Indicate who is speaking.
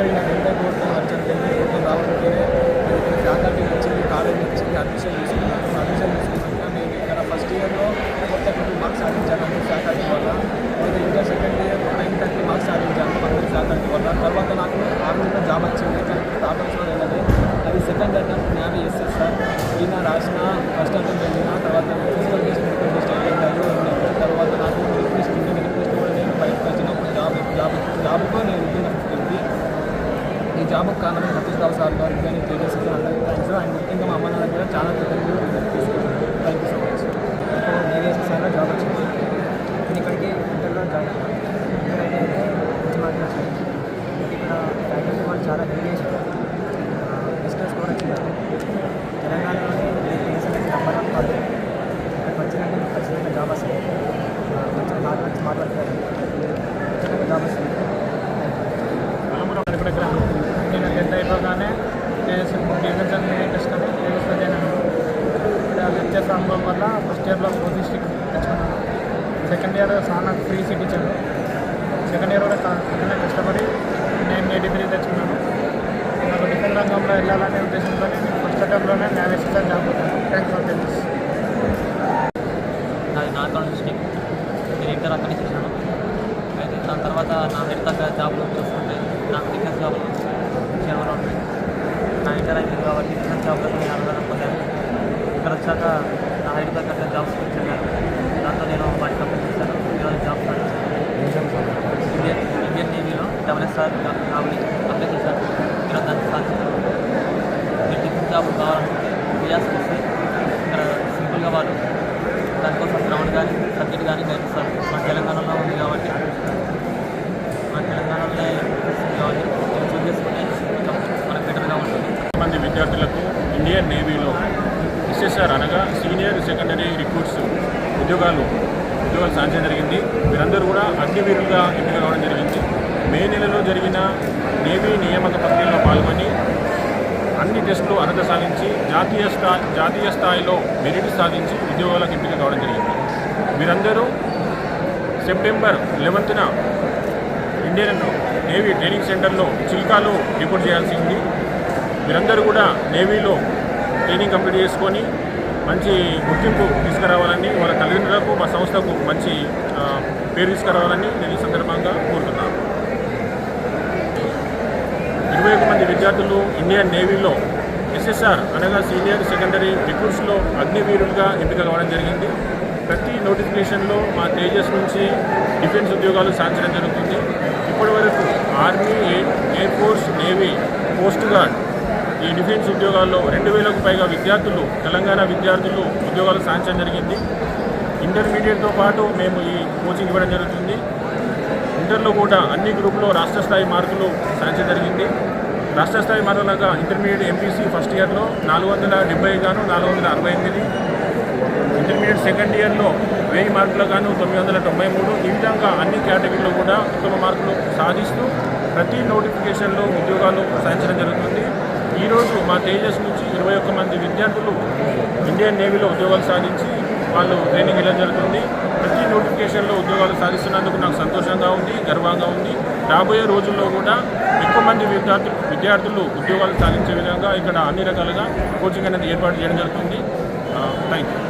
Speaker 1: ಕಡೆಯಿಂದ ಗಂಟೆ ಕೊಟ್ಟು ಅರ್ಜೆಂಟ್ ಗಂಟೆ ಕೊಟ್ಟು ನಾವು ಬೇರೆ ಫ್ಯಾಕಲ್ಟಿ ನಚ್ಚಿಂది కాలేజ్ నచ్చింది అడ్మిషన్ తీసుకున్నాము అడ్మిషన్ తీసుకున్నాక మేము ఇక్కడ ఫస్ట్ ఇయర్లో కొత్త ఫిఫ్టీ మార్క్స్ సాధించాము ఫ్యాకల్టీ వల్ల అయితే ఇంకా second year nine thirty marks సాధించాను అందరి ఫ్యాకల్టీ వల్ల తర్వాత నాకు ఆర్మీలో జాబ్ వచ్చింది కానీ ప్రాబ్లమ్స్లో ఏంటంటే అది సెకండ్ అటెంప్ట్ నేను ఎస్ఎస్ సార్ ఈయన రాసిన ఫస్ట్ అటెంప్ట్ వెళ్ళిన తర్వాత జాబ్కి కారణం సతీష్ రావు సార్ గారికి కానీ తేజస్ అందరికీ థ్యాంక్స్ అండ్ ముఖ్యంగా మా అమ్మ నాన్న దగ్గర చాలా కృతజ్ఞతలు థ్యాంక్ యూ సో మచ్
Speaker 2: ఇప్పుడు నేవేసి సార్ జాబ్ వచ్చింది నేను ఇక్కడికి ఇంటర్లో జాయిన్ ఇంటర్ అయితే మంచి మార్కులు వచ్చాయి ఇక్కడ ఫ్యాకల్టీ వాళ్ళు చాలా హెల్ప్ చేశారు బిజినెస్ కూడా వచ్చింది తెలంగాణలోని రీసెంట్గా నెంబర్ ఆఫ్ కాదు ఇక్కడికి వచ్చినట్టు మీకు ఖచ్చితంగా జాబ్ వస్తుంది ఆ, కొంచెం హార్డ్ వర్క్ స్మార్ట్ వర్క్ చేయాలి ఖచ్చితంగా జాబ్ వస్తుంది
Speaker 3: ఇప్పుడు ఇక్కడ నేను టెన్త్ అయిపోగానే చేసి డిఫెన్స్ అని నేను ఇక్కడ అనుభవం వల్ల ఫస్ట్ ఇయర్లో ఫోర్త్ డిస్ట్రిక్ట్ తెచ్చుకున్నాను సెకండ్ ఇయర్ చాలా ఫ్రీ సీట్ ఇచ్చాను సెకండ్ ఇయర్ కూడా చాలా కష్టపడి నేను ఎయిటీ త్రీ తెచ్చుకున్నాను. నాకు డిఫెన్స్ రంగంలో వెళ్ళాలనే ఉద్దేశంతో నేను ఫస్ట్ అటెంప్ట్లోనే నేను జాబ్ థ్యాంక్స్ ఫర్ టెన్స్
Speaker 4: నాది నార్కల్ డిస్టిక్ నేను ఇంటర్ అక్కడి చేశాను. అయితే దాని తర్వాత నా హెడ్ జాబ్ నా కాబట్టి డిఫెన్స్ జాబ్లో నేను అనుదానం పొందాను ఇక్కడ వచ్చాక నా హైట్ తగ్గట్టు జాబ్స్ చెప్పాను దాంతో నేను వాటి కంపెనీ చేశాను. ఈరోజు జాబ్ ఇండియన్ ఇండియన్ నేవీలో డబ్ల్యూఎస్ఆర్ ఎస్ఆర్ జాబ్ని అప్లై చేశాను ఈరోజు దాన్ని సాధించాను మీరు టిఫిన్ జాబ్ కావాలనుకుంటే వియాస్ వస్తే ఇక్కడ సింపుల్గా వాళ్ళు దానికోసం గ్రౌండ్ కానీ సబ్జెక్ట్ కానీ గైడ్
Speaker 5: విద్యార్థులకు ఇండియన్ నేవీలో ఎస్ఎస్ఆర్ అనగా సీనియర్ సెకండరీ రిక్రూట్స్ ఉద్యోగాలు ఉద్యోగాలు సాధించడం జరిగింది. వీరందరూ కూడా అగ్నివీరులుగా ఎంపిక కావడం జరిగింది. మే నెలలో జరిగిన నేవీ నియామక ప్రక్రియలో పాల్గొని అన్ని టెస్టులు అర్హత సాధించి జాతీయ స్థా జాతీయ స్థాయిలో మెరిట్ సాధించి ఉద్యోగాలకు ఎంపిక కావడం జరిగింది. వీరందరూ సెప్టెంబర్ లెవెన్త్న ఇండియన్ నేవీ ట్రైనింగ్ సెంటర్లో చిల్కాలో రిపోర్ట్ చేయాల్సింది మీరందరూ కూడా నేవీలో ట్రైనింగ్ కంప్లీట్ చేసుకొని మంచి గుర్తింపు తీసుకురావాలని వాళ్ళ తల్లిదండ్రులకు మా సంస్థకు మంచి పేరు తీసుకురావాలని నేను ఈ సందర్భంగా కోరుతున్నాను. ఇరవై మంది విద్యార్థులు ఇండియన్ నేవీలో ఎస్ఎస్ఆర్ అనగా సీనియర్ సెకండరీ రిక్రూట్స్లో అగ్నివీరులుగా ఎంపిక కావడం జరిగింది. ప్రతి నోటిఫికేషన్లో మా తేజస్ నుంచి డిఫెన్స్ ఉద్యోగాలు సాధించడం జరుగుతుంది. ఇప్పటివరకు army air force navy coast guard ఈ డిఫెన్స్ ఉద్యోగాల్లో రెండు వేలకు పైగా విద్యార్థులు తెలంగాణ విద్యార్థులు ఉద్యోగాలు సాధించడం జరిగింది. ఇంటర్మీడియట్తో పాటు మేము ఈ కోచింగ్ ఇవ్వడం జరుగుతుంది. ఇంటర్లో కూడా అన్ని గ్రూపులో రాష్ట్ర స్థాయి మార్కులు సాధించడం జరిగింది. రాష్ట్ర స్థాయి మార్కులుగా ఇంటర్మీడియట్ ఎంపీసీ ఫస్ట్ ఇయర్లో నాలుగు వందల డెబ్బై గాను నాలుగు వందల అరవై ఎనిమిది ఇంటర్మీడియట్ సెకండ్ ఇయర్లో వెయ్యి మార్కులు గాను తొమ్మిది వందల తొంభై మూడు. ఈ విధంగా అన్ని కేటగిరీలో కూడా ఉత్తమ మార్కులు సాధిస్తూ ప్రతి నోటిఫికేషన్లో ఉద్యోగాలు సాధించడం జరుగుతుంది. ఈరోజు మా తేజస్ నుంచి ఇరవై ఒక్క మంది విద్యార్థులు ఇండియన్ నేవీలో ఉద్యోగాలు సాధించి వాళ్ళు ట్రైనింగ్ వెళ్ళడం జరుగుతుంది? ప్రతి నోటిఫికేషన్లో ఉద్యోగాలు సాధిస్తున్నందుకు నాకు సంతోషంగా ఉంది గర్వంగా ఉంది. రాబోయే రోజుల్లో కూడా ఎక్కువ మంది విద్యార్థులు విద్యార్థులు ఉద్యోగాలు సాధించే విధంగా ఇక్కడ అన్ని రకాలుగా కోచింగ్ అనేది ఏర్పాటు చేయడం జరుగుతుంది. Thank you